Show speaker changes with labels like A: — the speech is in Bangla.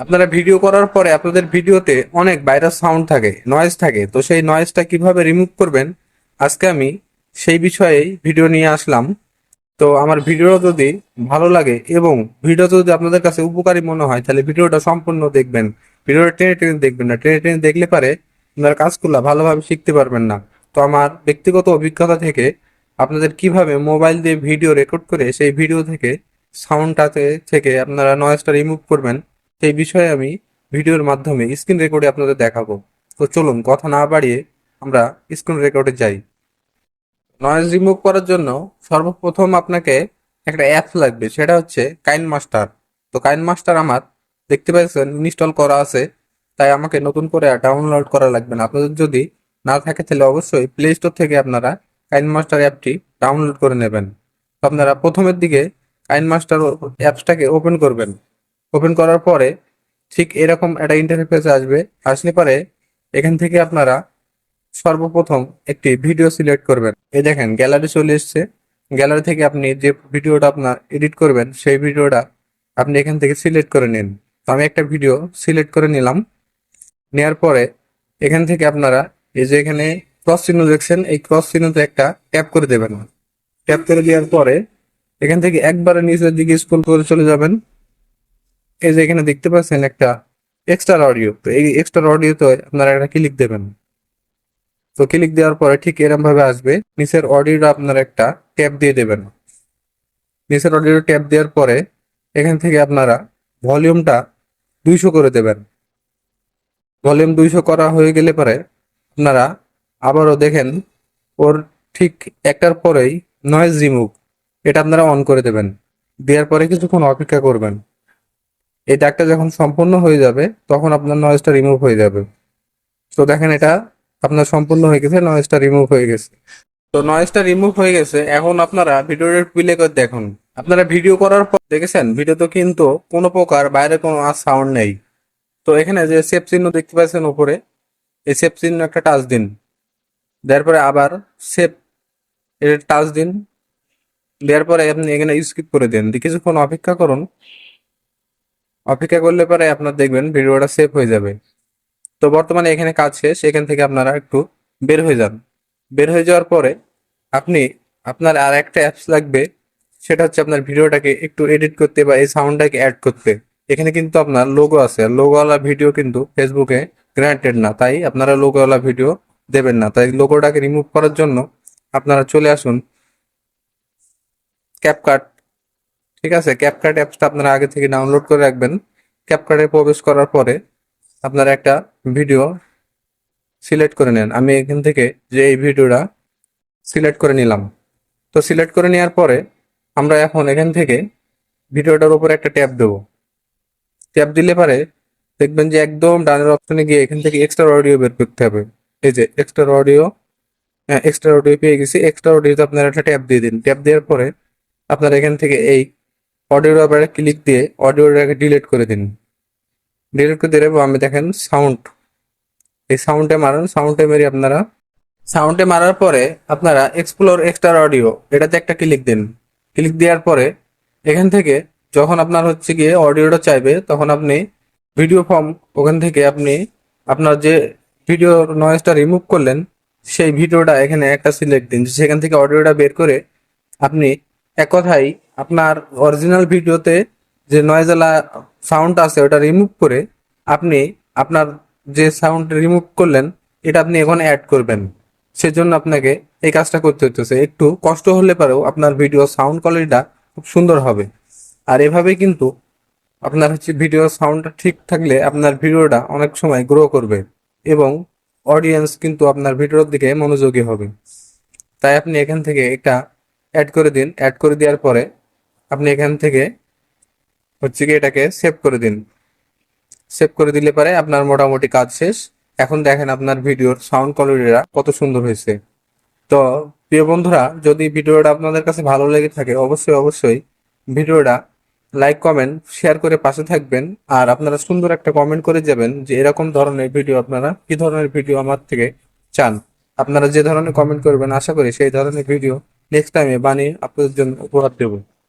A: আপনারা ভিডিও করার পরে আপনাদের ভিডিওতে অনেক ভাইরাস সাউন্ড থাকে নয়েজ থাকে। তো সেই নয়েজটা কীভাবে রিমুভ করবেন? আজকে আমি সেই বিষয়েই ভিডিও নিয়ে আসলাম। তো আমার ভিডিও যদি ভালো লাগে এবং ভিডিও যদি আপনাদের কাছে উপকারী মনে হয়, তাহলে ভিডিওটা সম্পূর্ণ দেখবেন। ভিডিওটা টেনে টেনে দেখবেন না। টেনে টেনে দেখলে পারে আপনার কাজগুলো ভালোভাবে শিখতে পারবেন না। তো আমার ব্যক্তিগত অভিজ্ঞতা থেকে আপনাদের কীভাবে মোবাইল দিয়ে ভিডিও রেকর্ড করে সেই ভিডিও থেকে সাউন্ডটাতে থেকে আপনারা নয়েজটা রিমুভ করবেন সেই বিষয়ে আমি ভিডিওর মাধ্যমে স্ক্রিন রেকর্ডে আপনাদের দেখাবো। তো চলুন, কথা না বাড়িয়ে আমরা স্ক্রিন রেকর্ডে যাই। নয়েজ রিমুভ করার জন্য সর্বপ্রথম আপনাকে একটা অ্যাপস লাগবে, সেটা হচ্ছে কাইন মাস্টার। তো কাইন মাস্টার আমার, দেখতে পাচ্ছেন ইনস্টল করা আছে। তাই আমাকে নতুন করে ডাউনলোড করা লাগবে না। আপনাদের যদি না থাকে, তাহলে অবশ্যই প্লে স্টোর থেকে আপনারা কাইন মাস্টার অ্যাপটি ডাউনলোড করে নেবেন। তো আপনারা প্রথমের দিকে কাইন মাস্টার অ্যাপসটাকে ওপেন করবেন। ওপেন করার পরে ঠিক এরকম একটা ইন্টারফেস আসবে। আসলে পরে এখান থেকে আপনারা সর্বপ্রথম একটি ভিডিও সিলেক্ট করবেন। এই দেখেন গ্যালারি চলে এসছে। গ্যালারি থেকে আপনি যে ভিডিওটা আপনার এডিট করবেন, সেই ভিডিওটা আপনি এখান থেকে সিলেক্ট করে নিন। তো আমি একটা ভিডিও সিলেক্ট করে নিলাম। নেওয়ার পরে এখান থেকে আপনারা এই যে এখানে ক্রস চিহ্ন দেখছেন, এই ক্রস চিহ্নতে একটা ট্যাপ করে দেবেন। ট্যাপ করে দেওয়ার পরে এখান থেকে একবারে নিচের দিকে স্ক্রল করে চলে যাবেন। এই যে এখানে দেখতে পাচ্ছেন একটা এক্সট্রা অডিও তো এই এক্সট্রা অডিওতে আপনারা একটা ক্লিক দেবেন। তো ক্লিক দেওয়ার পরে ঠিক এরকম ভাবে আসবে। নিচের অডিওটা আপনারা একটা ট্যাপ দিয়ে দেবেন। নিচের অডিও ট্যাপ দেওয়ার পরে এখান থেকে আপনারা ভলিউমটা দুইশো করে দেবেন। ভলিউম দুইশো করা হয়ে গেলে পরে আপনারা আবারও দেখেন, ওর ঠিক একটার পরেই নয়েজ রিমুভ এটা আপনারা অন করে দেবেন। দেওয়ার পরে কিছুক্ষণ অপেক্ষা করবেন। এই দাগটা যখন সম্পূর্ণ হয়ে যাবে, তখন আপনার নয়েজটা রিমুভ হয়ে যাবে। তো দেখেন এটা আপনার সম্পূর্ণ হয়ে গেছে নয়েজটা রিমুভ হয়ে গেছে। তো নয়েজটা রিমুভ হয়ে গেছে, এখন আপনারা ভিডিওটা প্লে করে দেখুন। আপনারা ভিডিও করার পর দেখেছেন ভিডিওতে কিন্তু কোনো প্রকার বাইরে কোনো আর সাউন্ড নেই। তো এখানে যে সেফ চিহ্ন দেখতে পাচ্ছেন উপরে, এই সেফ চিহ্ন একটা টাচ দিন। দেওয়ার পরে আবার সেভ এটা টাচ দিন। দেওয়ার পরে আপনি এখানে স্কিপ করে দিন। কিছুক্ষণ অপেক্ষা করুন। অপেক্ষা করলে পরে আপনার দেখবেন ভিডিওটা সেভ হয়ে যাবে। তো বর্তমানে এখানে কাজ শেষ, এখান থেকে আপনারা একটু বের হয়ে যান। বের হয়ে যাওয়ার পরে আপনি, আপনার আর একটা অ্যাপস লাগবে, সেটা হচ্ছে আপনার ভিডিওটাকে একটু এডিট করতে বা এই সাউন্ডটাকে অ্যাড করতে। এখানে কিন্তু আপনার লোগো আছে। লোগোওয়ালা ভিডিও কিন্তু ফেসবুকে গ্রান্টেড না। তাই আপনারা লোগোওয়ালা ভিডিও দেবেন না। তাই লোগোটাকে রিমুভ করার জন্য আপনারা চলে আসুন ক্যাপকাট ঠিক আছে ক্যাপকাট অ্যাপসটা আপনারা আগে থেকে ডাউনলোড করে রাখবেন। ক্যাপকাটে প্রবেশ করার পরে আপনারা একটা ভিডিও সিলেক্ট করে নেন। আমি এখান থেকে যে এই ভিডিওটা সিলেক্ট করে নিলাম। তো সিলেক্ট করে নেওয়ার পরে আমরা এখন এখান থেকে ভিডিওটার উপরে একটা ট্যাপ দেবো। ট্যাপ দিলে পারে দেখবেন যে একদম ডানের অপশনে গিয়ে এখান থেকে এক্সট্রা অডিও বের করতে হবে। এই যে এক্সট্রা অডিও এক্সট্রা অডিও পেয়ে গেছি। এক্সট্রা অডিওতে আপনারা একটা ট্যাপ দিয়ে দিন। ট্যাপ দেওয়ার পরে আপনারা এখান থেকে এই অডিওর ব্যাপারে ক্লিক দিয়ে অডিওটাকে ডিলিট করে দিন। ডিলিট করে দিলে আমি দেখেন সাউন্ড এই সাউন্ডে মারান সাউন্ডে মেরে আপনারা সাউন্ডে মারার পরে আপনারা এক্সপ্লোর এক্সট্রা অডিও এটাতে একটা ক্লিক দিন। ক্লিক দেওয়ার পরে এখান থেকে যখন আপনার হচ্ছে গিয়ে অডিওটা চাইবে, তখন আপনি ভিডিও ফর্ম ওখান থেকে আপনি আপনার যে ভিডিও নয়েজটা রিমুভ করলেন, সেই ভিডিওটা এখানে একটা সিলেক্ট দিন। সেখান থেকে অডিওটা বের করে আপনি এক কথায় আপনার অরিজিনাল ভিডিওতে যে নয়েজওয়ালা সাউন্ড আছে, ওটা রিমুভ করে আপনি আপনার যে সাউন্ড রিমুভ করলেন, এটা আপনি এখন অ্যাড করবেন। সেজন্য আপনাকে এই কাজটা করতে হতেছে একটু কষ্ট হলে পারেও আপনার ভিডিও সাউন্ড কোয়ালিটিটা খুব সুন্দর হবে। আর এভাবে কিন্তু আপনার হচ্ছে ভিডিও সাউন্ডটা ঠিক থাকলে আপনার ভিডিওটা অনেক সময় গ্রো করবে এবং অডিয়েন্স কিন্তু আপনার ভিডিওর দিকে মনোযোগী হবে। তাই আপনি এখান থেকে একটা অ্যাড করে দিন। অ্যাড করে দেওয়ার পরে আপনি এখান থেকে হচ্ছে কি এটাকে সেভ করে দিন। সেভ করে দিলে পারে আপনার মোটামুটি কাজ শেষ। এখন দেখেন আপনার ভিডিওর সাউন্ড কোয়ালিটিটা কত সুন্দর হয়েছে। তো, প্রিয় বন্ধুরা, যদি ভিডিওটা আপনাদের কাছে ভালো লেগে থাকে, অবশ্যই অবশ্যই ভিডিওটা লাইক কমেন্ট শেয়ার করে পাশে থাকবেন। আর আপনারা সুন্দর একটা কমেন্ট করে যাবেন যে এরকম ধরনের ভিডিও আপনারা, কি ধরনের ভিডিও আমার থেকে চান। আপনারা যে ধরনের কমেন্ট করবেন, আশা করি সেই ধরনের ভিডিও নেক্সট টাইমে বানিয়ে আপনাদের জন্য উপহার দেবো।